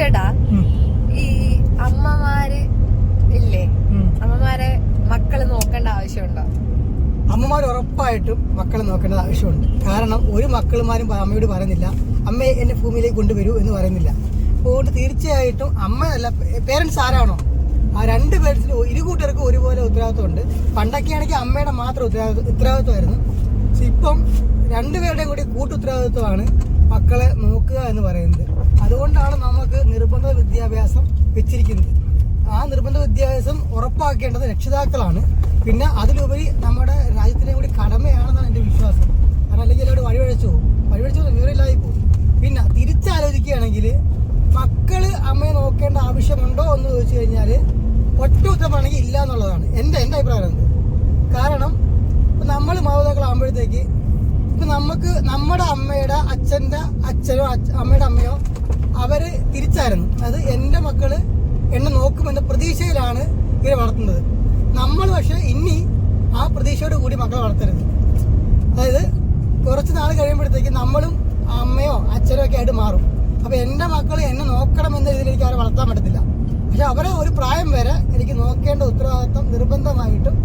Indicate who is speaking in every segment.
Speaker 1: ചേട്ടാ ഈ അമ്മമാര് ഇല്ലേ? അമ്മമാരെ മക്കൾ നോക്കേണ്ട ആവശ്യമുണ്ടോ?
Speaker 2: അമ്മമാർ ഉറപ്പായിട്ടും മക്കളെ നോക്കേണ്ടത് ആവശ്യമുണ്ട്. കാരണം ഒരു മക്കളുമാരും അമ്മയോട് പറയുന്നില്ല. അമ്മയെ എന്നെ ഭൂമിയിലേക്ക് കൊണ്ടുവരൂ എന്ന് പറയുന്നില്ല. അതുകൊണ്ട് തീർച്ചയായിട്ടും അമ്മയല്ല പേരൻസ് ആരാണോ? ആ രണ്ട് പേരൻസിന് ഇരു കൂട്ടർക്കും ഒരുപോലെ ഉത്തരവാദിത്വമുണ്ട്. പണ്ടൊക്കെ ആണെങ്കിൽ അമ്മയുടെ മാത്രം ഉത്തരവാദിത്വം ഉത്തരവാദിത്വമായിരുന്നു. ഇപ്പം രണ്ടുപേരുടെയും കൂടി കൂട്ടു ഉത്തരവാദിത്വമാണ് മക്കളെ നോക്കുക എന്ന് പറയുന്നത്. അതുകൊണ്ടാണ് നമുക്ക് നിർബന്ധ വിദ്യാഭ്യാസം വെച്ചിരിക്കുന്നത്. ആ നിർബന്ധ വിദ്യാഭ്യാസം ഉറപ്പാക്കേണ്ടത് രക്ഷിതാക്കളാണ്. പിന്നെ അതിലുപരി നമ്മുടെ രാജ്യത്തിനെ കൂടി കടമയാണെന്നാണ് എന്റെ വിശ്വാസം. കാരണം അല്ലെങ്കിൽ എല്ലാവരും വഴിവഴച്ചു പോകും. വഴിവഴച്ചു വിവരമില്ലാതെ പോകും. പിന്നെ തിരിച്ചാലോചിക്കുകയാണെങ്കിൽ മക്കൾ അമ്മയെ നോക്കേണ്ട ആവശ്യമുണ്ടോ എന്ന് ചോദിച്ചു കഴിഞ്ഞാൽ ഒറ്റ ഉത്തരമാണെങ്കിൽ ഇല്ല എന്നുള്ളതാണ് എന്റെ എന്റെ അഭിപ്രായം. കാരണം നമ്മൾ മാതാപിതാക്കളാകുമ്പോഴത്തേക്ക് ഇപ്പൊ നമുക്ക് നമ്മുടെ അമ്മയുടെ അച്ഛന്റെ അച്ഛനോ അച്ഛ- അമ്മയുടെ അമ്മയോ അവർ തിരിച്ചായിരുന്നു. അത് എന്റെ മക്കൾ എന്നെ നോക്കുമെന്ന പ്രതീക്ഷയിലാണ് ഇവരെ വളർത്തുന്നത്. നമ്മൾ പക്ഷെ ഇനി ആ പ്രതീക്ഷയോട് കൂടി മക്കളെ വളർത്തരുത്. അതായത് കുറച്ച് നാൾ കഴിയുമ്പോഴത്തേക്ക് നമ്മളും അമ്മയോ അച്ഛനോ ഒക്കെ ആയിട്ട് മാറും. അപ്പൊ എന്റെ മക്കൾ എന്നെ നോക്കണം എന്ന രീതിയിൽ എനിക്ക് അവരെ വളർത്താൻ പറ്റത്തില്ല. പക്ഷെ അവരെ ഒരു പ്രായം വരെ എനിക്ക് നോക്കേണ്ട ഉത്തരവാദിത്വം നിർബന്ധമായിട്ടും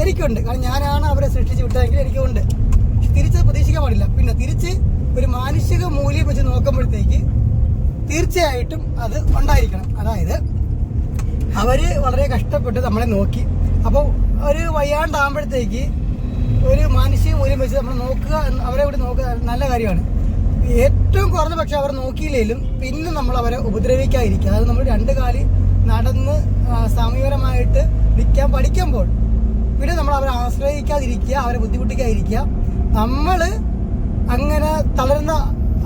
Speaker 2: എനിക്കുണ്ട്. കാരണം ഞാനാണ് അവരെ സൃഷ്ടിച്ചു വിട്ടതെങ്കിൽ എനിക്കുണ്ട്. തിരിച്ച് പ്രതീക്ഷിക്കാൻ പാടില്ല. പിന്നെ തിരിച്ച് ഒരു മാനുഷിക മൂല്യം വെച്ച് നോക്കുമ്പോഴത്തേക്ക് തീർച്ചയായിട്ടും അത് ഉണ്ടായിരിക്കണം. അതായത് അവർ വളരെ കഷ്ടപ്പെട്ട് നമ്മളെ നോക്കി. അപ്പോൾ ഒരു വയ്യാണ്ടാകുമ്പോഴത്തേക്ക് ഒരു മാനുഷിക മൂല്യം വെച്ച് നമ്മൾ നോക്കുക അവരെ കൂടി നോക്കുക നല്ല കാര്യമാണ്. ഏറ്റവും കുറഞ്ഞ പക്ഷെ അവർ നോക്കിയില്ലെങ്കിലും പിന്നെ നമ്മൾ അവരെ ഉപദ്രവിക്കാതിരിക്കുക. അത് നമ്മൾ രണ്ട് കാലി നടന്ന് സമീപരമായിട്ട് നിൽക്കാൻ പഠിക്കുമ്പോൾ പിന്നെ നമ്മൾ അവരെ ആശ്രയിക്കാതിരിക്കുക അവരെ ബുദ്ധിമുട്ടിക്കാതിരിക്കുക. നമ്മൾ അങ്ങനെ തളരുന്ന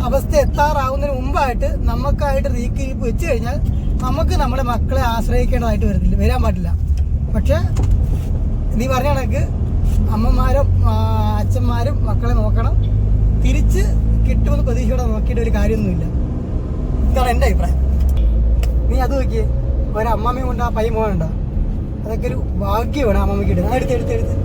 Speaker 2: അവസ്ഥ എത്താറാവുന്നതിന് മുമ്പായിട്ട് നമുക്കായിട്ട് റീക്കിരിപ്പ് വെച്ച് കഴിഞ്ഞാൽ നമുക്ക് നമ്മുടെ മക്കളെ ആശ്രയിക്കേണ്ടതായിട്ട് വരുന്നില്ല വരാൻ പാടില്ല. പക്ഷെ നീ പറഞ്ഞ കണക്ക് അമ്മമാരും അച്ഛന്മാരും മക്കളെ നോക്കണം. തിരിച്ച് കിട്ടുമെന്ന് പ്രതീക്ഷയോടെ നോക്കിയിട്ട് ഒരു കാര്യമൊന്നുമില്ല. ഇതാണ് എന്റെ അഭിപ്രായം. നീ അത് നോക്കിയേ. ഒരമ്മമ്മയും കൊണ്ട് ആ പയ്യൻ പോകണ്ട അതൊക്കെ ഒരു ഭാഗ്യമാണ് അമ്മമ്മയ്ക്ക് ഇടുന്നത് എടുത്ത് എടുത്ത് എടുത്ത്.